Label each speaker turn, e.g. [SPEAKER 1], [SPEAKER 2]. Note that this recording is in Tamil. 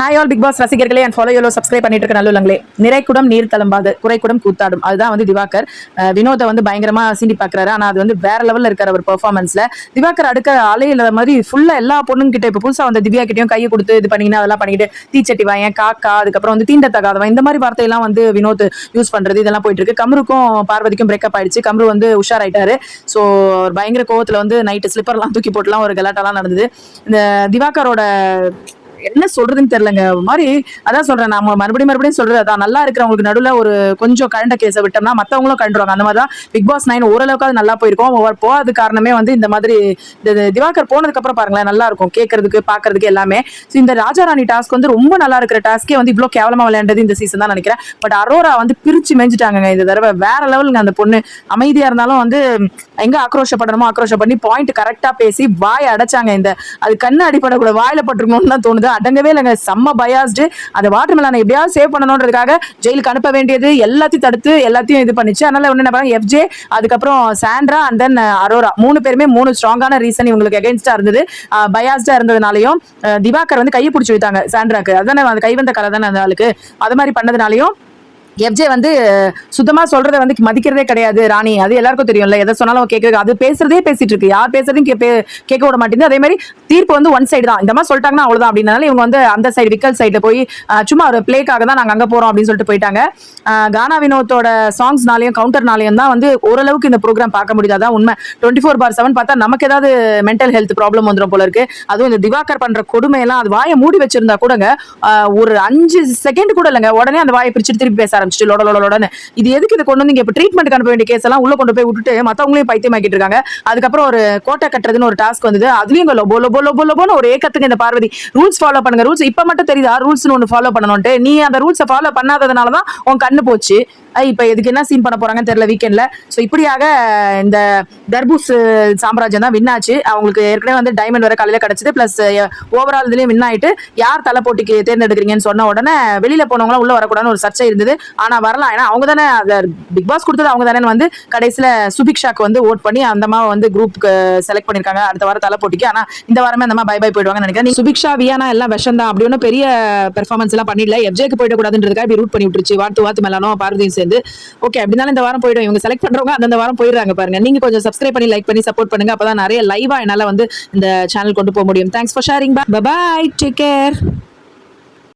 [SPEAKER 1] ஹாய் ஆல் பிக் பாஸ் ரசிகர்களே அண்ட் ஃபாலோ யோலோ சப்ஸ்கிரைப் பண்ணிட்டு இருக்க நல்லுள்ளங்களே நிறைக்குடம் நீர் தளம்பாது குறைக்குடம் கூத்தாடும். அதுதான் வந்து திவாகர். அஹ் வினோதை வந்து பயங்கரமா சீண்டி பாக்குறாரு. ஆனா அது வந்து வேற லெவல்ல இருக்காரு அவர் பெர்ஃபார்மன்ஸ்ல திவாகர் அடுக்க அலையில மாதிரி ஃபுல்லா எல்லா பொண்ணுங்க கிட்ட இப்ப புதுசா வந்த திவ்யா கிட்டையும் கையை கொடுத்து இது பண்ணிங்கன்னா அதெல்லாம் பண்ணிட்டு தீச்சட்டி வாயன் காக்கா அதுக்கப்புறம் வந்து தீண்டத்தகாதவன் இந்த மாதிரி வார்த்தையெல்லாம் வந்து வினோத் யூஸ் பண்றது இதெல்லாம் போயிட்டு இருக்கு கம்ருக்கும் பார்வதிக்கும் பிரேக்கப் ஆயிடுச்சு. கம்ரு வந்து உஷாராயிட்டாரு. ஸோ பயங்கர கோவத்துல வந்து நைட்டு ஸ்லிப்பர்லாம் தூக்கி போட்டுலாம் ஒரு கலாட்டெல்லாம் நடந்தது. இந்த திவாகரோட என்ன சொல்றதுன்னு தெரியலங்க. ஒரு மாதிரி அதான் சொல்றேன் நம்ம மறுபடியும் மறுபடியும் சொல்றது அதான் நல்லா இருக்கிறவங்களுக்கு நடுவில் ஒரு கொஞ்சம் கரண்ட கேஸை விட்டோம்னா மற்றவங்களும் கண்டுருவாங்க. அந்த மாதிரி தான் பிக் பாஸ் நைன் ஓரளவுக்கு அது நல்லா போயிருக்கும். ஒவ்வொரு போகாத காரணமே வந்து இந்த மாதிரி இந்த திவாகர் போனதுக்கு அப்புறம் பாருங்களேன் நல்லா இருக்கும். கேட்கறதுக்கு பாக்குறதுக்கு எல்லாமே. ஸோ இந்த ராஜாராணி டாஸ்க் வந்து ரொம்ப நல்லா இருக்கிற டாஸ்கே வந்து இவ்வளோ கேவலமா விளையாண்டது இந்த சீசன் தான் நினைக்கிறேன். பட் அரோரா வந்து பிரிச்சு மேஞ்சிட்டாங்க இந்த தடவை வேற லெவலுங்க அந்த பொண்ணு. அமைதியா இருந்தாலும் வந்து எங்க ஆக்ரோஷப்படணுமோ ஆக்ரோஷம் பண்ணி பாயிண்ட் கரெக்டா பேசி வாய் அடைச்சாங்க இந்த. அது கண்ணு அடிப்படக்கூட வாயில பட்டிருக்கணும்னு தான் தோணுது. அடங்கவே இல்லைங்க. செம்ம பயாஸ்டு அந்த வாட்டர் மெலானை எப்படியாவது சேவ் பண்ணணுன்றதுக்காக ஜெயிலுக்கு அனுப்ப வேண்டியது எல்லாத்தையும் தடுத்து எல்லாத்தையும் இது பண்ணிச்சு. அதனால ஒன்று என்ன பண்ணாங்க? எஃப்ஜே அதுக்கப்புறம் சாண்ட்ரா அண்ட் தென் அரோரா மூணு பேருமே மூணு ஸ்ட்ராங்கான ரீசன் இவங்களுக்கு எகென்ஸ்டா இருந்தது. பயாஸ்டா இருந்ததுனாலையும் திவாகர் வந்து கையை பிடிச்சி வைத்தாங்க சாண்ட்ராக்கு அதானே அந்த கை வந்த கலை தானே அந்த ஆளுக்கு. அது மாதிரி பண்ணதுனாலையும் எஃப்ஜே வந்து சுத்தமா சொல்றத வந்து மதிக்கிறதே கிடையாது ராணி. அது எல்லாருக்கும் தெரியும்ல எதை சொன்னாலும் கேட்க அது பேசுறதே பேசிட்டு இருக்கு. யார் பேசுறதையும் கே- கேட்க விட மாட்டேங்குது. அதே மாதிரி தீர்ப்பு வந்து ஒன் சைடு தான். இந்த மாதிரி சொல்லிட்டாங்கன்னா அவ்வளவுதான் அப்படின்னால இவங்க வந்து அந்த சைடு விக்கல் சைடுல போய் சும்மா ஒரு பிளேக்காக தான் நாங்க அங்க போறோம் அப்படின்னு சொல்லிட்டு போயிட்டாங்க. கானா வினோத்தோட சாங்ஸ்னாலையும் கவுண்டர்னாலையும் தான் வந்து ஓரளவுக்கு இந்த ப்ரோக்ராம் பார்க்க முடியாது. அதான் உண்மை. டுவெண்ட்டி ஃபோர் பார் செவன் பார்த்தா நமக்கு ஏதாவது மென்டல் ஹெல்த் ப்ராப்ளம் வந்துடும் போல இருக்கு. அதுவும் இந்த திவாகர் பண்ற கொடுமையெல்லாம் அது வாயை மூடி வச்சிருந்தா கூடங்க ஒரு அஞ்சு செகண்ட் கூட இல்லைங்க. உடனே அந்த வாயை பிரிச்சுட்டு திருப்பி பேச ஆரம்பிச்சிட்டு லோட லொட இது எதுக்கு இது கொண்டு வந்து இங்கே இப்ப ட்ரீட்மெண்ட் அனுப்ப வேண்டிய கேஸ் எல்லாம் உள்ள கொண்டு போய் விட்டுட்டு மற்றவங்களையும் பைத்தியமாக்கிட்டு இருக்காங்க. அதுக்கப்புறம் ஒரு கோட்டை கட்டுறதுன்னு ஒரு டாஸ்க் வந்தது. அதுலயும் இங்க லொபோ லொபோ லொபோ லொபோன்னு ஒரு ஏக்கத்துக்கு இந்த பார்வதி ரூல்ஸ் ஃபாலோ பண்ணுங்க. ரூல்ஸ் இப்போ மட்டும் தெரியுதா? ரூல்ஸ்னு ஒன்று ஃபாலோ பண்ணணும்ட்டு நீ அந்த ரூல்ஸை ஃபாலோ பண்ணாததுனால தான் உன் கண்ணு போச்சு. இப்ப இதுக்கு என்ன சீன் பண்ண போறாங்கன்னு தெரியல வீக்கெண்ட்ல சோ இப்படியாக இந்த தர்பூஸ் சாம்ராஜ்யம் தான் வின் ஆச்சு. அவங்களுக்கு ஏற்கனவே வந்து டைமண்ட் வர காலையில கிடைச்சது. பிளஸ் ஓவரால் இதுலயும் வின் ஆயிட்டு யார் தலை போட்டிக்கு தேர்ந்தெடுக்கிறீங்கன்னு சொன்ன உடனே வெளியில போனவங்களாம் உள்ள வரக்கூடாதுன்னு ஒரு சர்ச்சை இருந்தது. ஆனா வரலாம். ஏன்னா அவங்க தானே பிக் பாஸ் கொடுத்தது அவங்க தானே வந்து கடைசியில சுபிக்ஷாக்கு வந்து ஓட் பண்ணி அந்த மாதிரி வந்து குரூப்புக்கு செலக்ட் பண்ணிருக்காங்க அடுத்த வாரம் தலை போட்டிக்கு ஆனா இந்த வாரமே அந்த மாதிரி பை பை போயிடுவாங்கன்னு நினைக்கிறேன். நீ சுபிக்ஷா வியானா எல்லாம் விஷம் தான். அப்படி ஒன்றும் பெரிய பெர்ஃபார்மன்ஸ் எல்லாம் பண்ணிடல. எஃப்ஜேக்கு போயிடக்கூடாதுன்றதுக்காக இப்படி ரூட் பண்ணி விட்டுருச்சு. வாத்து வாத்து மேலானோ பார்வதியும் சேர்ந்து. ஓகே அப்படினாலும் இந்த வாரம் போயிடும். இவங்க செலக்ட் பண்றவங்க அந்தந்த வாரம் போயிடுறாங்க பாருங்க. நீங்க கொஞ்சம் சப்ஸ்கிரைப் பண்ணி லைக் பண்ணி சப்போர்ட் பண்ணுங்க. அப்பதான் நிறைய லைவா என்னால வந்து இந்த சேனல் கொண்டு போக முடியும். Thanks for sharing bye take care